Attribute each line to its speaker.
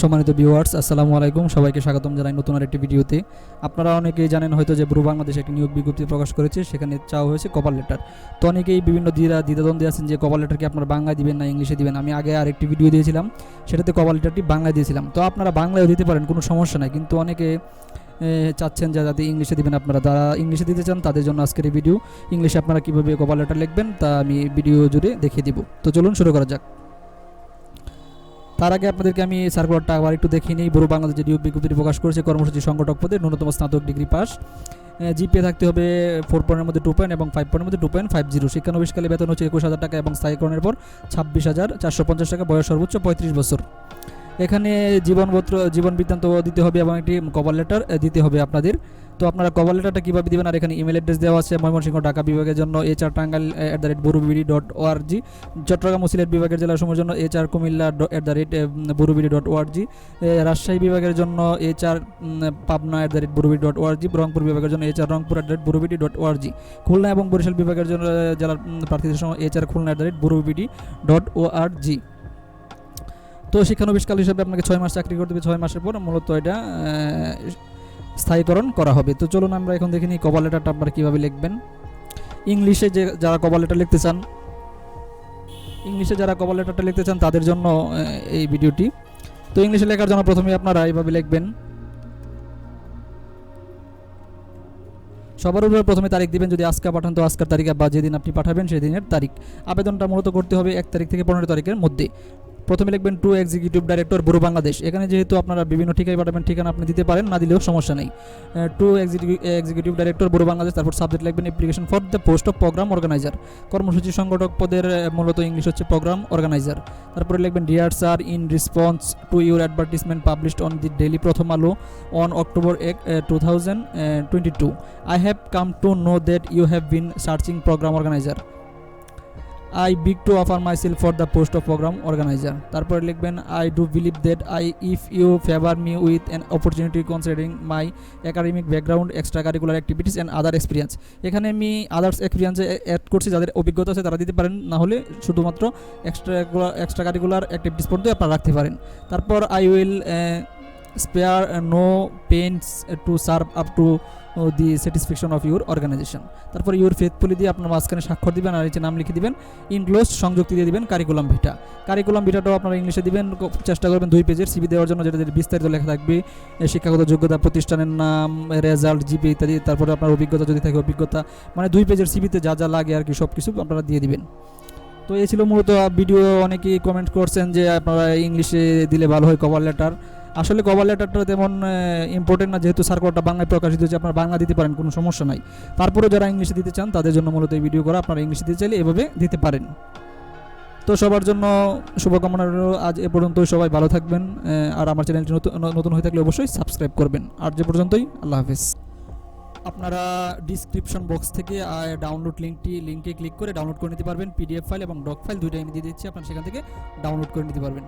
Speaker 1: সম্মানিত ভিউয়ার্স আসসালামু আলাইকুম। সবাইকে স্বাগতম জানাই নতুন আরেকটি ভিডিওতে। আপনারা অনেকেই জানেন হয়তো যে ব্রু বাংলাদেশ একটি নিয়োগ বিজ্ঞপ্তি প্রকাশ করেছে, সেখানে চাওয়া হয়েছে কভার লেটার তো অনেকেই বিভিন্ন দ্বিধা দ্বিধাদ্বন্দ্বে আছেন যে কভার লেটার কি আপনারা বাংলায় দিবেন না ইংলিশে দিবেন। আমি আগে আরেকটি ভিডিও দিয়েছিলাম, সেটাতে কভার লেটারটি বাংলায় দিয়েছিলাম। তো আপনারা বাংলায়ও দিতে পারেন, কোনো সমস্যা নাই। কিন্তু অনেকে চাচ্ছেন যে যাতে ইংলিশে দিবেন আপনারা। যারা ইংলিশে দিতে চান, তাদের জন্য আজকের এই ভিডিও ইংলিশে আপনারা কীভাবে কভার লেটার লিখবেন, তা আমি ভিডিও জুড়ে দেখিয়ে দিব। তো চলুন শুরু করা যাক। তার আগে আপনাদেরকে আমি সার্কুলারটা আবার একটু দেখিয়ে নিই। বড় বাংলাদেশ যে বিজ্ঞপ্তিটি প্রকাশ করেছে, কর্মসূচি সংগঠক পদে ন্যূনতম স্নাতক ডিগ্রি পাস। জিপিএ থাকতে হবে ফোর পয়েন্টের মধ্যে টু পয়েন্ট এবং ফাইভ পয়েন্টের মধ্যে টু পয়েন্ট ফাইভ জিরো শিক্ষানবিশকালে বেতন হচ্ছে একুশ হাজার টাকা এবং স্থায়ীকরণের পর ছাব্বিশ হাজার চারশো পঞ্চাশ টাকা। বয়স সর্বোচ্চ পঁয়ত্রিশ বছর। এখানে জীবনপত্র, জীবন বৃত্তান্ত দিতে হবে এবং একটি কভার লেটার দিতে হবে আপনাদের। তো আপনারা কভার লেটারটা কীভাবে দেবেন? আর এখানে ইমেল অ্যাড্রেস দেওয়া আছে ময়মনসিংহ ঢাকা বিভাগের জন্য H R Tangail at the rate burobd dot ORG Chittagong ও সিলেট বিভাগের জেলা সমূহের জন্য H R Comilla at the rate burobd dot ORG Rajshahi বিভাগের জন্য H R Pabna at the rate burobd dot ORG Rangpur বিভাগের জন্য H R Rangpur at the rate burobd dot ORG Khulna এবং বরিশাল বিভাগের জন্য জেলার প্রার্থীদের সময় H R Khulna at the rate burobd dot ORG তো শিক্ষানবিশকাল হিসেবে আপনাকে ছয় মাস চাকরি করতে হবে। ছয় মাসের পর মূলত এটা স্থায়ীকরণ করা হবে। তো চলুন আমরা এখন দেখে নিই কভার লেটারটা আপনারা কীভাবে লিখবেন। ইংলিশে যে যারা কভার লেটার লিখতে চান ইংলিশে যারা কভার লেটারটা লিখতে চান, তাদের জন্য এই ভিডিওটি তো ইংলিশে লেখার জন্য প্রথমে আপনারা এইভাবে লিখবেন। সবার উপরে প্রথমে তারিখ দিবেন, যদি আজকে পাঠান, তো আজকের তারিখে বা যেদিন আপনি পাঠাবেন, সেদিনের তারিখ। আবেদনটা মূলত করতে হবে এক তারিখ থেকে পনেরো তারিখের মধ্যে। প্রথমে লিখবেন টু এক্সিকিউটিভ ডাইরেক্টর, বুড়ো বাংলাদেশ। এখানে যেহেতু আপনারা বিভিন্ন ঠিকায় পাঠাবেন ঠিকানা আপনি দিতে পারেন, না দিলেও সমস্যা নেই। টু এক্সিকিউটিভ ডাইরেক্টর, বুড়ো বাংলাদেশ, তারপর সাবজেক্ট লিখবেন application for the post of programme organiser কর্মসূচি সংগঠক পদের মূলত ইংলিশ হচ্ছে প্রোগ্রাম অর্গানাইজার তারপরে লিখবেন dear sir in response to your advertisement published on the daily Prothom Alo on October এক two thousand twenty two I have come to know that you have been searching programme organiser I beg to offer my self for the post of programme organiser তারপরে লিখবেন I do believe that I if you favour me with an opportunity considering my academic background extra curricular activities and other experience এখানে আমি others এক্সপিরিয়েন্সে add করছি, যাদের অভিজ্ঞতা আছে তারা দিতে পারেন, না হলে শুধুমাত্র এক্সট্রা এক্সট্রা কারিকুলার অ্যাক্টিভিটিস পর্যন্ত আপনারা রাখতে পারেন। তারপর I will spare no pains to serve up to the satisfaction of your organisation তারপর ইউর ফেথফুলি দিয়ে আপনার মাঝখানে স্বাক্ষর দিবেন আর নিচে নাম লিখে দিবেন ইনক্লোজ সংযুক্তি দিয়ে দিবেন কারিকুলাম ভিটা কারিকুলাম ভিটাটাও আপনারা ইংলিশে দিবেন চেষ্টা করবেন দুই পেজের সিবি দেওয়ার জন্য যেটা বিস্তারিত লেখা থাকবে শিক্ষাগত যোগ্যতা, প্রতিষ্ঠানের নাম রেজাল্ট জিপি ইত্যাদি, তারপরে আপনার অভিজ্ঞতা যদি থাকে অভিজ্ঞতা মানে দুই পেজের সিবিতে যা যা লাগে আর কি সব কিছু আপনারা দিয়ে দিবেন। তো এই ছিল মূলত ভিডিও অনেকেই কমেন্ট করছেন যে আপনারা ইংলিশে দিলে ভালো হয় কভার লেটার আসলে কভার লেটারটা তেমন ইম্পর্টেন্ট না, যেহেতু সার্কুলারটা বাংলায় প্রকাশিত হচ্ছে আপনারা বাংলা দিতে পারেন, কোনো সমস্যা নাই। তারপরে যারা ইংলিশে দিতে চান, তাদের জন্য মূলত এই ভিডিও করা, আপনারা ইংলিশে দিতে চাইলে এভাবে দিতে পারেন। তো সবার জন্য শুভকামনা রইল, আজ এ পর্যন্তই, সবাই ভালো থাকবেন আর আমার চ্যানেলটি নতুন নতুন হয়ে থাকলে অবশ্যই সাবস্ক্রাইব করবেন। আর যে পর্যন্তই, আল্লাহ হাফেজ। আপনারা ডিসক্রিপশন বক্স থেকে ডাউনলোড লিঙ্কটি লিঙ্কে ক্লিক করে ডাউনলোড করে নিতে পারবেন পিডিএফ ফাইল এবং ডক ফাইল দুইটাই আমি দিয়ে দিচ্ছি, আপনারা সেখান থেকে ডাউনলোড করে নিতে পারবেন।